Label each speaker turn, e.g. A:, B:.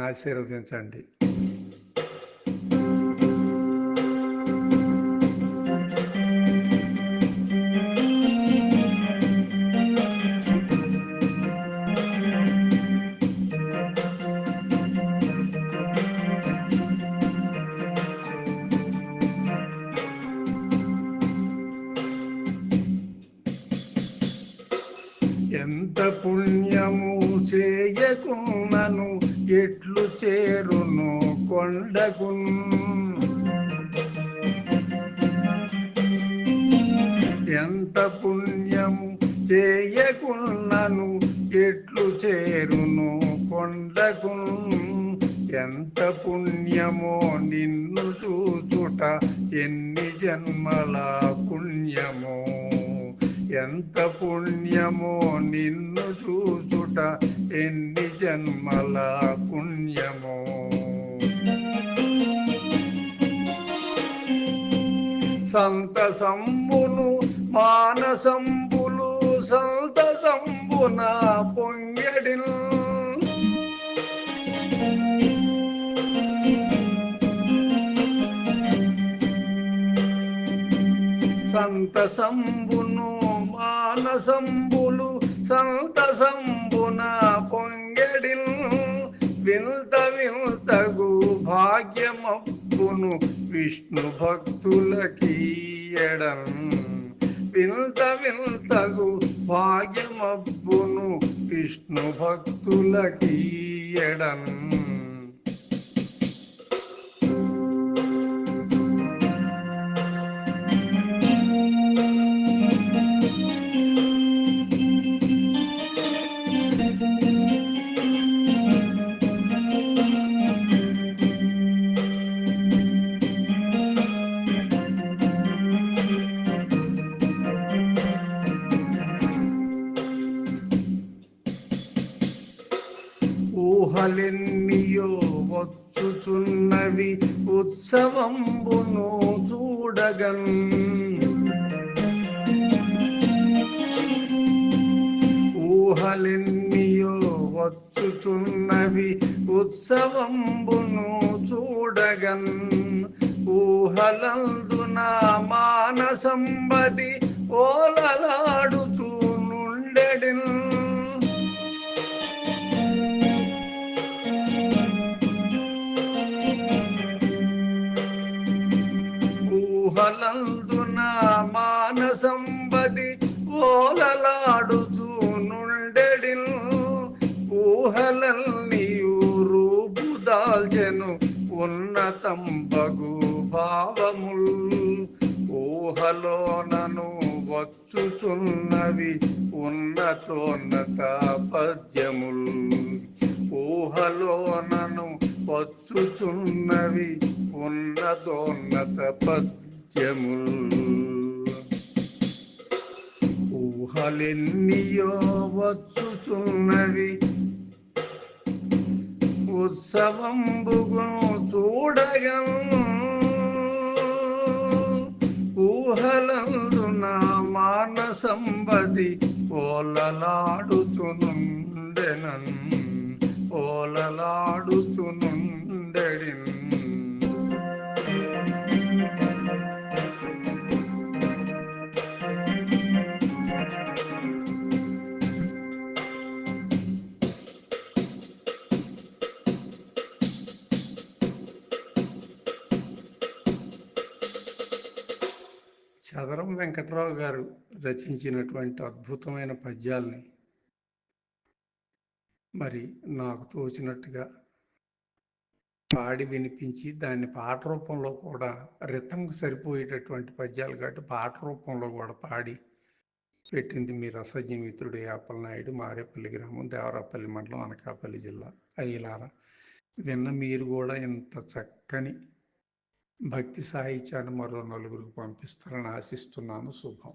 A: ఆశీర్వదించండి. ఎంత పుణ్యము చేయకున్నను ఎట్లు చేరును కొండకు ఎంత పుణ్యము చేయకున్నను ఎట్లు చేరును కొండకు ఎంత పుణ్యమో నిన్ను చూచుట ఎన్ని జన్మల పుణ్యమో. ఎంత పుణ్యమో నిన్ను చూచుట ఎన్ని జన్మల పుణ్యమో. సంతసంబును మానసంబులు సంతసంబున పొంగడిల్ సంతసంబును మానసంబులు సంతసంబున పొంగడిల్. వింత వింతగు భాగ్యమబ్బును విష్ణు భక్తులకీయడం వింత వింతగు భాగ్యమబ్బును విష్ణు భక్తులకీయడం ఊహలెన్నియో వచ్చుచున్నవి ఉత్సవంబును చూడగన్. ఊహలెన్నియో వచ్చుచున్నవి ఉత్సవంబును చూడగన్. ఊహలందున మానసంబది ఓలల ఊహలందున మానసంబది ఓలలాడుచు నుండెడిల్ ఊహలల్నియు రూపు దాల్చెను ఉన్నతంబగు భావముల్. ఊహలోనను వచ్చుచున్నవి ఉన్నతోన్నత పద్యముల్. ఊహలోనను వచ్చుచున్నవి ఉన్నతోన్నత పద్యముల్ ఊహలెన్నియో వచ్చుచున్నవి. ఉత్సవంబుగు చూడగా. ఊహలందున మానసంబది ఓలలాడుచునుండెనన్. ఓలలాడుచునుండెడిన్. చదరం వెంకట్రావు గారు రచించినటువంటి అద్భుతమైన పద్యాల్ని మరి నాకు తోచినట్టుగా పాడి వినిపించి దాన్ని పాట రూపంలో కూడా రితంకు సరిపోయేటటువంటి పద్యాలు కాబట్టి పాట రూపంలో కూడా పాడి పెట్టింది మీ రసజీమిత్రుడు యాపలనాయుడు మారేపల్లి గ్రామం దేవరాపల్లి మండలం అనకాపల్లి జిల్లా. అయ్యలారా విన్న మీరు కూడా ఇంత చక్కని భక్తి సాహిత్యాన్ని మరో నలుగురికి పంపిస్తారని ఆశిస్తున్నాను. శుభం.